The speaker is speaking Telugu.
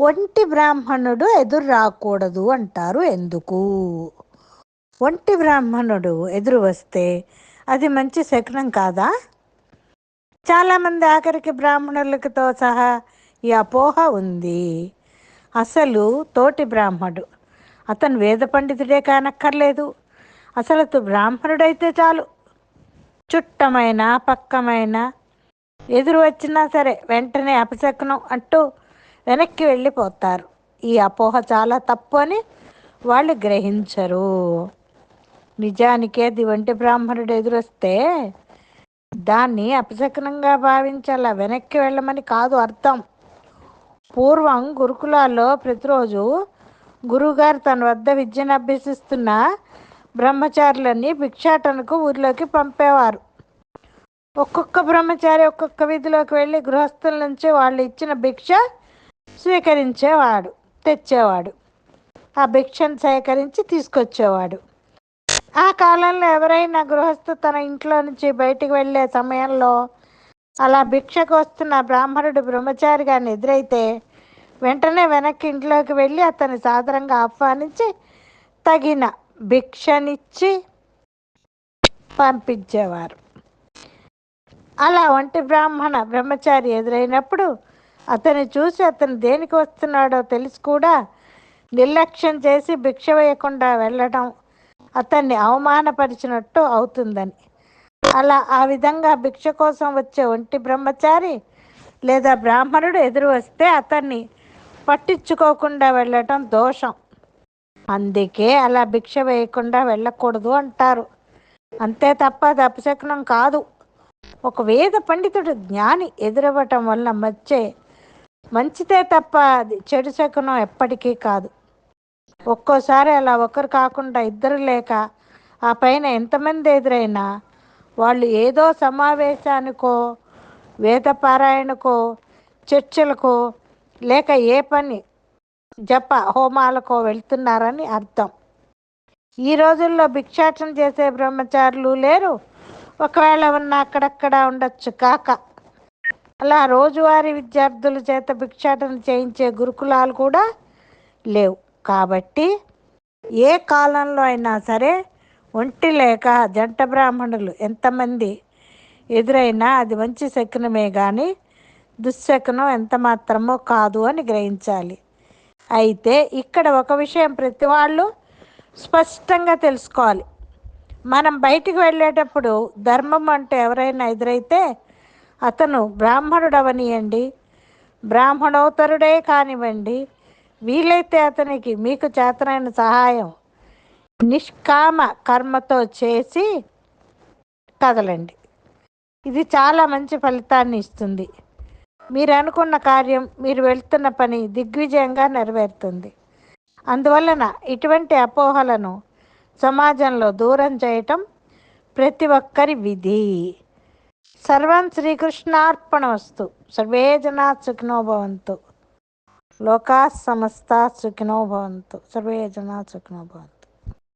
ఒంటి బ్రాహ్మణుడు ఎదురు రాకూడదు అంటారు ఎందుకు? ఒంటి బ్రాహ్మణుడు ఎదురు వస్తే అది మంచి శకునం కాదా? చాలామంది ఆఖరికి బ్రాహ్మణులతో సహా ఈ అపోహ ఉంది. అసలు తోటి బ్రాహ్మడు అతను వేద పండితుడే కానక్కర్లేదు. అసలు బ్రాహ్మణుడైతే చాలు. చుట్టమైన పక్కమైన ఎదురు వచ్చినా సరే వెంటనే అపశకునం అంటూ వెనక్కి వెళ్ళిపోతారు. ఈ అపోహ చాలా తప్పు అని వాళ్ళు గ్రహించరు. నిజానికి అది వంటి బ్రాహ్మణుడు ఎదురొస్తే దాన్ని అపశకనంగా భావించాల? వెనక్కి వెళ్ళమని కాదు అర్థం. పూర్వం గురుకులాల్లో ప్రతిరోజు గురువుగారు తన వద్ద విద్యను అభ్యసిస్తున్న బ్రహ్మచారులన్నీ భిక్షాటనకు ఊరిలోకి పంపేవారు. ఒక్కొక్క బ్రహ్మచారి ఒక్కొక్క వీధిలోకి వెళ్ళి గృహస్థుల నుంచి వాళ్ళు ఇచ్చిన భిక్ష స్వీకరించేవాడు తెచ్చేవాడు. ఆ భిక్షను సేకరించి తీసుకొచ్చేవాడు. ఆ కాలంలో ఎవరైనా గృహస్థు తన ఇంట్లో నుంచి బయటికి వెళ్ళే సమయంలో అలా భిక్షకు వస్తున్న బ్రాహ్మణుడు బ్రహ్మచారిగా ఎదురైతే వెంటనే వెనక్కి ఇంట్లోకి వెళ్ళి అతన్ని సాదరంగా ఆహ్వానించి తగిన భిక్షనిచ్చి పంపించేవారు. అలా ఒంటి బ్రాహ్మణ బ్రహ్మచారి ఎదురైనప్పుడు అతన్ని చూసి అతను దేనికి వస్తున్నాడో తెలిసి కూడా నిర్లక్ష్యం చేసి భిక్ష వేయకుండా వెళ్ళడం అతన్ని అవమానపరిచినట్టు అవుతుందని. అలా ఆ విధంగా భిక్ష కోసం వచ్చే ఒంటి బ్రహ్మచారి లేదా బ్రాహ్మణుడు ఎదురు వస్తే అతన్ని పట్టించుకోకుండా వెళ్ళటం దోషం. అందుకే అలా భిక్ష వేయకుండా వెళ్ళకూడదు అంటారు. అంతే తప్ప అది కాదు. ఒక వేద పండితుడు జ్ఞాని ఎదురవ్వటం వల్ల వచ్చే మంచిదే తప్ప అది చెడు శకునం ఎప్పటికీ కాదు. ఒక్కోసారి అలా ఒకరు కాకుండా ఇద్దరు లేక ఆ పైన ఎంతమంది ఎదురైనా వాళ్ళు ఏదో సమావేశానికో వేదపారాయణకో చర్చలకో లేక ఏ పని జప హోమాలకో వెళ్తున్నారని అర్థం. ఈ రోజుల్లో భిక్షాటన చేసే బ్రహ్మచారులు లేరు. ఒకవేళ ఉన్న అక్కడక్కడ ఉండొచ్చు కాక. అలా రోజువారీ విద్యార్థుల చేత భిక్షాటన చేయించే గురుకులాలు కూడా లేవు. కాబట్టి ఏ కాలంలో అయినా సరే ఒంటి లేక జంట బ్రాహ్మణులు ఎంతమంది ఎదురైనా అది మంచి శకునమే కానీ దుశ్శకునం ఎంత మాత్రమో కాదు అని గ్రహించాలి. అయితే ఇక్కడ ఒక విషయం ప్రతి వాళ్ళు స్పష్టంగా తెలుసుకోవాలి. మనం బయటికి వెళ్ళేటప్పుడు ధర్మం అంటే ఎవరైనా ఎదురైతే అతను బ్రాహ్మణుడవనియండి. బ్రాహ్మణోత్తరుడే కానివ్వండి. వీలైతే అతనికి మీకు చేతనైన సహాయం నిష్కామ కర్మతో చేసి కదలండి. ఇది చాలా మంచి ఫలితాన్ని ఇస్తుంది. మీరు అనుకున్న కార్యం మీరు వెళ్తున్న పని దిగ్విజయంగా నెరవేరుతుంది. అందువలన ఇటువంటి అపోహలను సమాజంలో దూరం చేయటం ప్రతి ఒక్కరి విధి. సర్వం శ్రీకృష్ణార్పణమస్తు. సర్వే జనా సుఖినో భవంతు. లోకా సమస్త సుఖినో భవంతు. సర్వే జనా సుఖినో భవంతు.